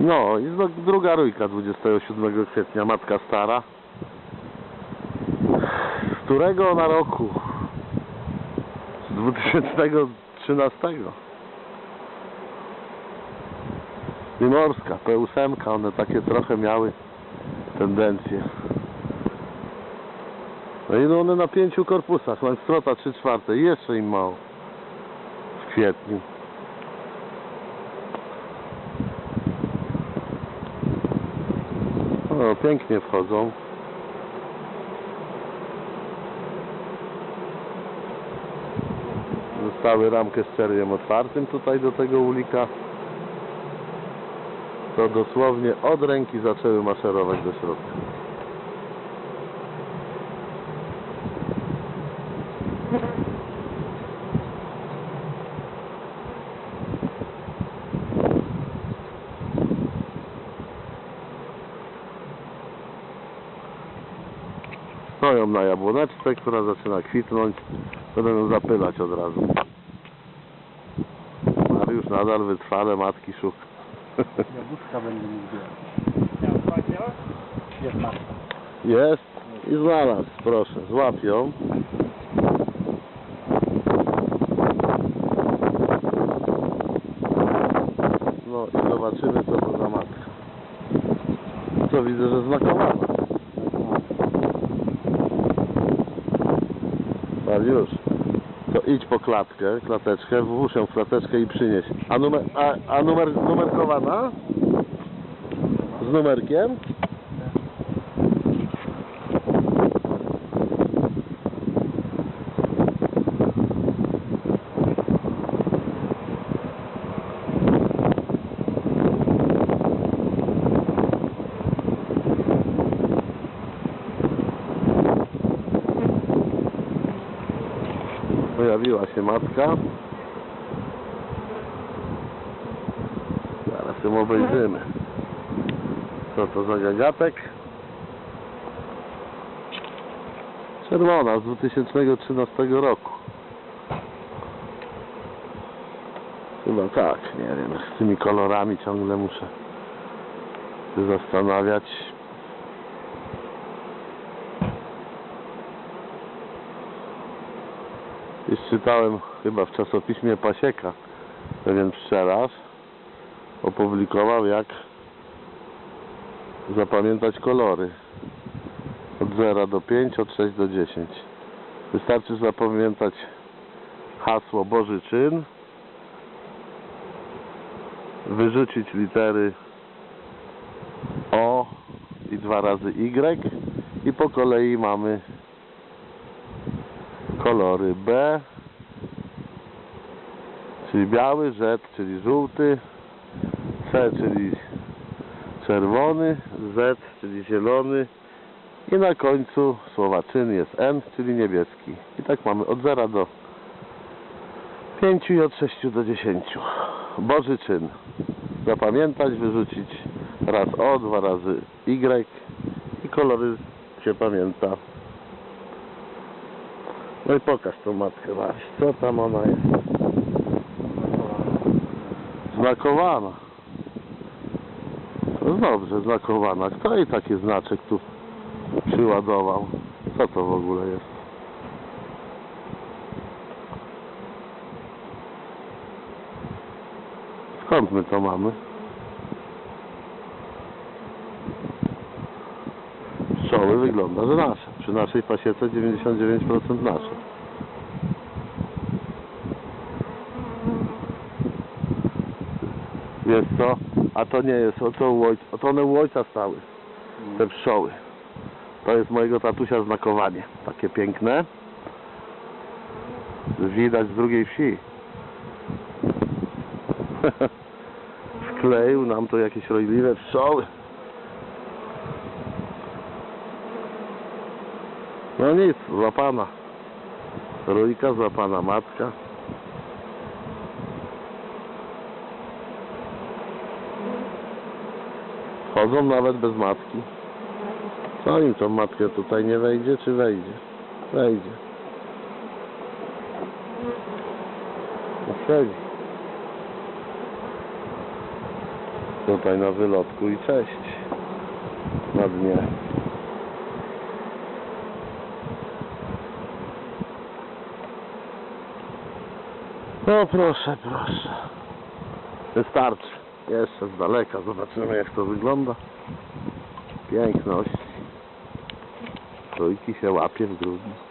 No i druga rójka 27 kwietnia, matka stara. Z którego ona roku? Z 2013. Primorska, P8, one takie trochę miały tendencje. No i no one na pięciu korpusach, Langstrota 3 czwarte jeszcze im mało. W kwietniu. O, pięknie wchodzą. Zostały ramkę z czerwiem otwartym tutaj do tego ulika. To dosłownie od ręki zaczęły maszerować do środka. Stoją na jabłoneczce, która zaczyna kwitnąć. Będę ją zapylać od razu. Mariusz nadal wytrwale matki szuka. Jabłuszka zbierać. Jest matka. Jest i znalazł, proszę, złap ją. No i zobaczymy co to za matka. Co widzę, że znakowana. Mariusz, to idź po klatkę, klateczkę, włóż ją w klateczkę i przynieś. A numer, a, a numer, numerkowana? Z numerkiem? Pojawiła się matka. Zaraz ją obejrzymy. Co to za gagatek? Czerwona z 2013 roku. Chyba tak, nie wiem. Z tymi kolorami ciągle muszę się zastanawiać. Już czytałem chyba w czasopiśmie Pasieka pewien pszczelarz opublikował jak zapamiętać kolory. Od 0 do 5, od 6 do 10 wystarczy zapamiętać hasło Boży Czyn. Wyrzucić litery O i dwa razy Y. I po kolei mamy kolory B czyli biały, Z czyli żółty C czyli czerwony Z czyli zielony i na końcu słowa czyn jest N czyli niebieski. I tak mamy od 0 do 5 i od 6 do 10 Boży czyn. Zapamiętać, wyrzucić. Raz O, dwa razy Y i kolory się pamięta no i pokaż tą matkę Maryś, co tam ona jest? Znakowana no dobrze, znakowana kto jej taki znaczek tu przyładował? Co to w ogóle jest? Skąd my to mamy? Pszczoły wygląda, że nasze przy naszej pasiece 99% nasze Wiesz co? A to nie jest, o to, u ojca, o to one u ojca stały, te pszczoły. To jest mojego tatusia znakowanie. Takie piękne. Widać z drugiej wsi. Wkleił nam to jakieś rojliwe pszczoły. No nic, złapana. Rójka, złapana matka. Chodzą nawet bez matki. Co im tą matkę tutaj nie wejdzie, czy wejdzie? Wejdzie. No. Tutaj na wylotku i cześć. Na dnie. No proszę, proszę. Wystarczy. Jeszcze z daleka zobaczymy jak to wygląda. Piękność. Trójki się łapie w grudniu.